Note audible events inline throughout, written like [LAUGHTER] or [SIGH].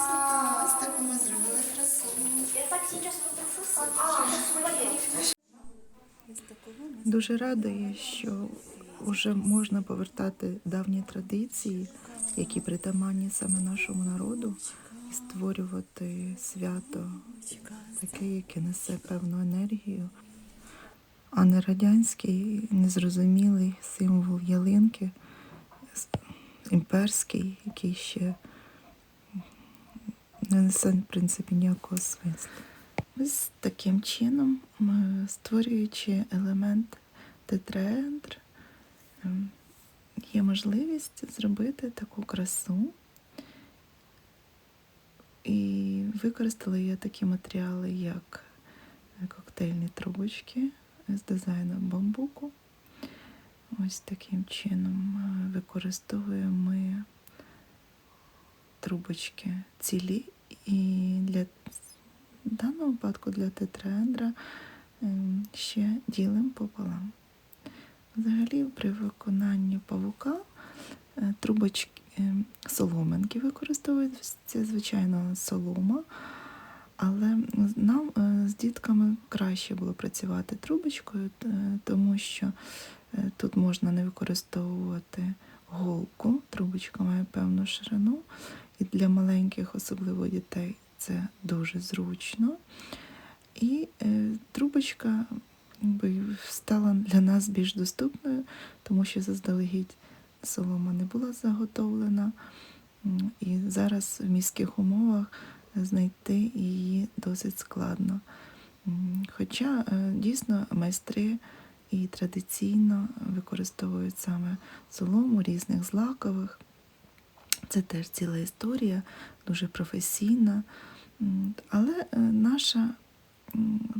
красота. Ось таку ми зробили красу. Я так сейчас вытрушусь. Дуже рада я, що вже можна повертати давні традиції, які притаманні саме нашому народу, і створювати свято таке, яке несе певну енергію, а не радянський, незрозумілий символ ялинки, імперський, який ще не несе, в принципі, ніякого смислу. Ось таким чином, створюючи елемент тетраедр, є можливість зробити таку красу. І використала я такі матеріали, як коктейльні трубочки з дизайном бамбуку. Ось таким чином е, використовуємо ми трубочки цілі і для в даному випадку для тетраедра ем, ще ділим пополам. Взагалі, при виконанні павука е, трубочки ем, соломинки використовуються, звичайно, солома, але нам е, з дітками краще було працювати трубочкою, е, тому що тут можна не використовувати голку, трубочка має певну ширину, і для маленьких, особливо дітей, це дуже зручно. І е, трубочка стала для нас більш доступною, тому що заздалегідь солома не була заготовлена. І зараз в міських умовах знайти її досить складно. Хоча е, дійсно майстри і традиційно використовують саме солому різних злакових. Це теж ціла історія, дуже професійна. Але е, наша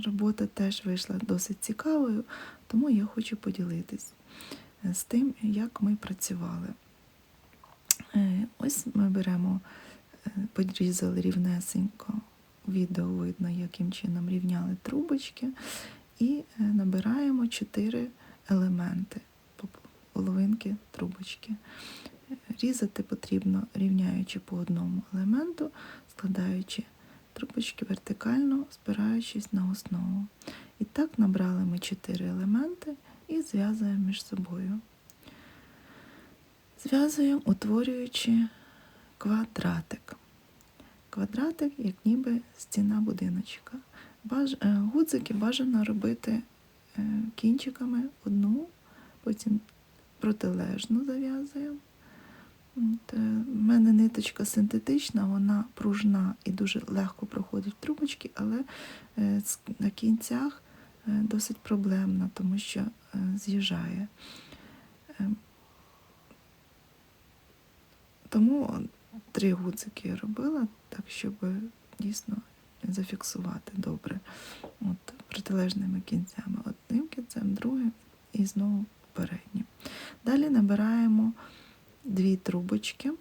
робота теж вийшла досить цікавою, тому я хочу поділитись е, з тим, як ми працювали. Е, Ось ми беремо, подрізали рівнесенько, відео видно, яким чином рівняли трубочки, і набираємо чотири елементи половинки трубочки. Різати потрібно рівняючи по одному елементу, складаючи трубочки вертикально, спираючись на основу. І так набрали ми чотири елементи і зв'язуємо між собою. Зв'язуємо, утворюючи квадратик. Квадратик, як ніби стіна будиночка. Баж... е, Гудзики бажано робити е, кінчиками одну, потім протилежну зав'язуємо. От, е, мене ниточка синтетична, вона пружна і дуже легко проходить в трубочки, але е, на кінцях е, досить проблемна, тому що з'їжджає. Тому три гудзики я робила, так щоб дійсно зафіксувати добре. От, протилежними кінцями. Одним кінцем, другим і знову переднім. Далі набираємо дві трубочки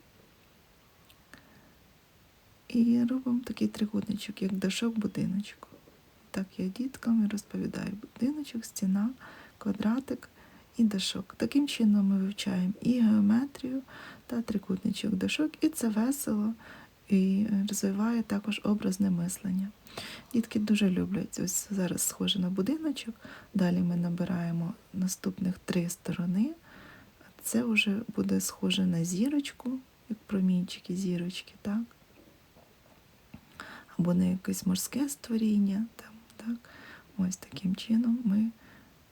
і робимо такий трикутничок, як дашок будиночку. Так я діткам розповідаю: будиночок, стіна, квадратик і дашок. Таким чином ми вивчаємо і геометрію та трикутничок дашок, і це весело і розвиває також образне мислення. Дітки дуже люблять. Ось зараз схоже на будиночок. Далі ми набираємо наступних три сторони. Це вже буде схоже на зірочку, як промінчики зірочки, так? Або на якесь морське створіння. Там, так? Ось таким чином ми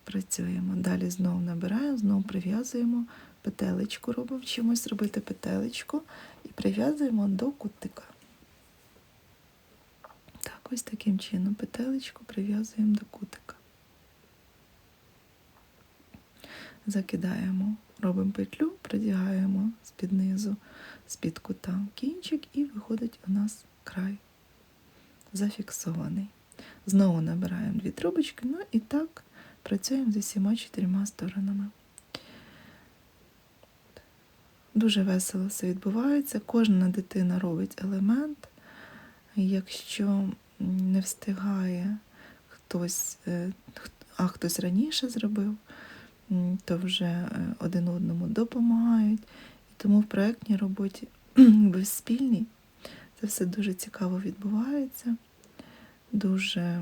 працюємо. Далі знову набираємо, знову прив'язуємо петелечку, робимо чимось робити петелечку і прив'язуємо до кутика. Так, ось таким чином петелечку прив'язуємо до кутика. Закидаємо, робимо петлю, продягаємо з-під низу, з-під кута кінчик і виходить у нас край зафіксований. Знову набираємо дві трубочки, ну і так працюємо з усіма чотирма сторонами. Дуже весело все відбувається. Кожна дитина робить елемент. Якщо не встигає хтось, е, а хтось раніше зробив, то вже е, один одному допомагають. І тому в проєктній роботі [CLEARS THROAT] ви спільній Це все дуже цікаво відбувається, дуже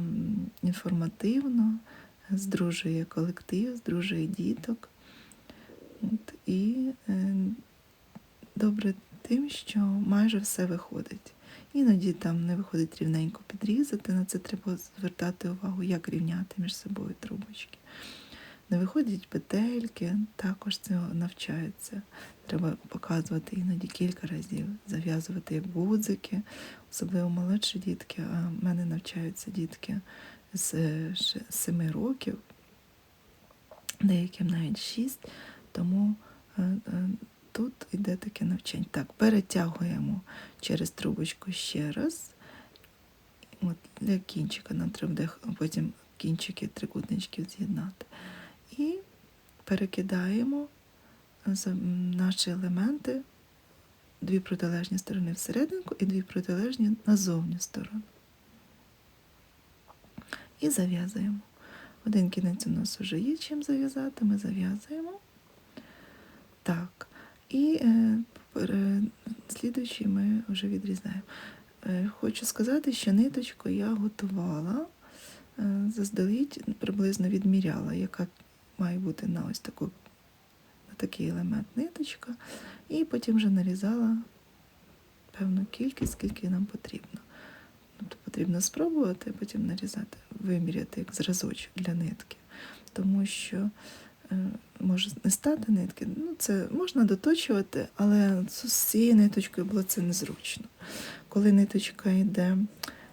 інформативно, здружує колектив, здружує діток. От, і е, добре тим, що майже все виходить. Іноді там не виходить рівненько підрізати, на це треба звертати увагу, як рівняти між собою трубочки. Не виходять петельки, також цього навчаються. Треба показувати іноді кілька разів, зав'язувати як гудзики, особливо молодші дітки, а в мене навчаються дітки з 7 років, деяким навіть 6, тому е, е, тут йде таке навчання. Так, перетягуємо через трубочку ще раз. От для кінчика нам треба потім кінчики трикутничків з'єднати. Перекидаємо наші елементи дві протилежні сторони всерединку і дві протилежні назовню сторону. І зав'язуємо. Один кінець у нас вже є чим зав'язати, ми зав'язуємо. Так. І е, пере- слідуючий ми вже відрізаємо. Е, хочу сказати, що ниточку я готувала, е, заздалегідь приблизно відміряла, яка має бути на ось таку, на такий елемент ниточка, і потім вже нарізала певну кількість, скільки нам потрібно. Тобто потрібно спробувати, потім нарізати, виміряти як зразочок для нитки. Тому що е, може не стати нитки. Ну, це можна доточувати, але з цією ниточкою було це незручно. Коли ниточка йде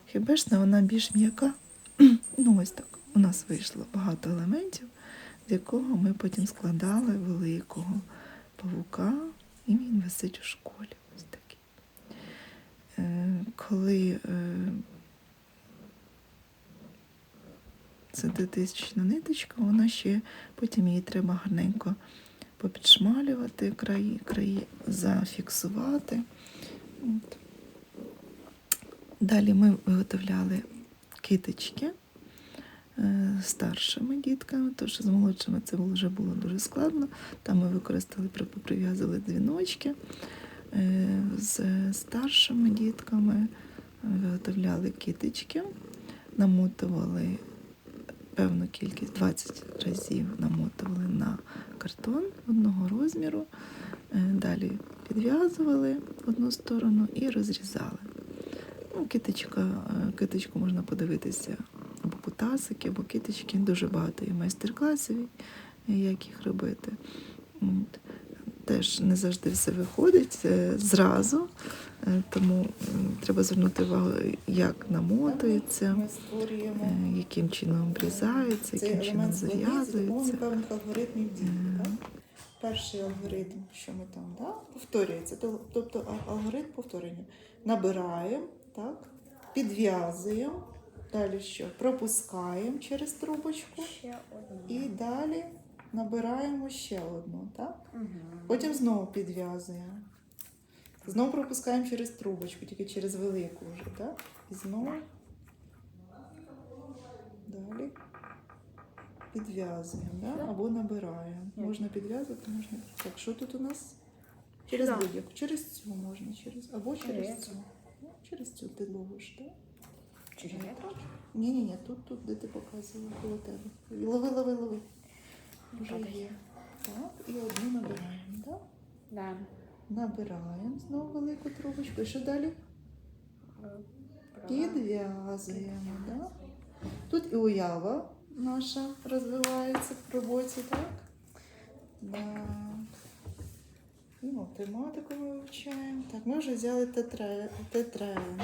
хібешна, вона більш м'яка. [CLEARS THROAT] Ну, ось так. У нас вийшло багато елементів, з якого ми потім складали великого павука, і він висить у школі. Ось такий. Е, Коли е, синтетична ниточка, вона ще потім її треба гарненько попідшмалювати, краї, краї зафіксувати. От. Далі ми виготовляли китички е, старшими дітками, тому що з молодшими це вже було дуже складно. Там ми використали, при- прив'язували дзвіночки. Е, З старшими дітками виготовляли китички, намотували певну кількість 20 разів намотували на картон одного розміру, Е, далі підв'язували одну сторону і розрізали. Ну, китичка, е, китичку можна подивитися або путасики, або китички. Дуже багато є майстер-класів, як їх робити. От. Теж не завжди все виходить е, зразу, е, тому треба звернути увагу, як намотується, е, яким чином обрізається, яким чином зав'язується. певних алгоритмів дії. Перший алгоритм, що ми там, да? повторюється, тобто алгоритм повторення. Набираємо, так? підв'язуємо, далі що? Пропускаємо через трубочку Ще одну. і далі набираємо ще одну. Так? Угу. Потім знову підв'язуємо. Знову пропускаємо через трубочку, тільки через велику вже, так? І знову. Далі підв'язуємо, да? або набираємо. Можна підв'язувати, можна. Так, що тут у нас? Через будь-яку. Через цю можна, через, або через цю. Ну, Через цю підлогу ж, так? Чи не? Ні, ні, ні, тут, тут, де ти показувала коло тебе. Лови, лови, лови. Вже Добре. є. Так, і одну набираємо, так? Да. Набираємо знову велику трубочку. І що далі? Підв'язуємо. Да? Тут і уява наша розвивається в роботі, так? Да. І математику ми вивчаємо. Так, ми вже взяли тетре- тетраедр.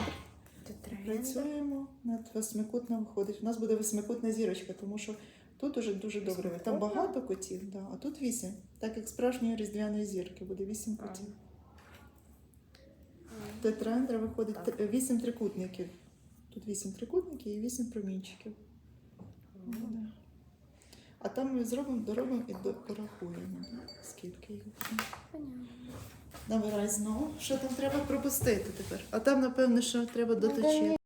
Працюємо над восьмикутним виходить. У нас буде восьмикутна зірочка, тому що тут уже дуже добре. Там багато котів, да, а тут вісім. Так як справжньої різдвяної зірки буде вісім котів. Тетраедра виходить Так. вісім трикутників. Тут вісім трикутників і вісім промінчиків. Да. А там ми зробимо, доробимо і порахуємо, скільки їх. Набирай знову. Що там треба пропустити тепер? А там, напевно, що треба доточити.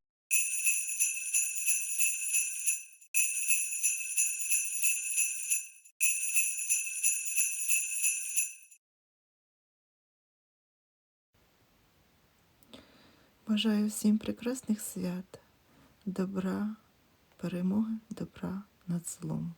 Бажаю всім прекрасних свят, добра, перемоги, добра над злом.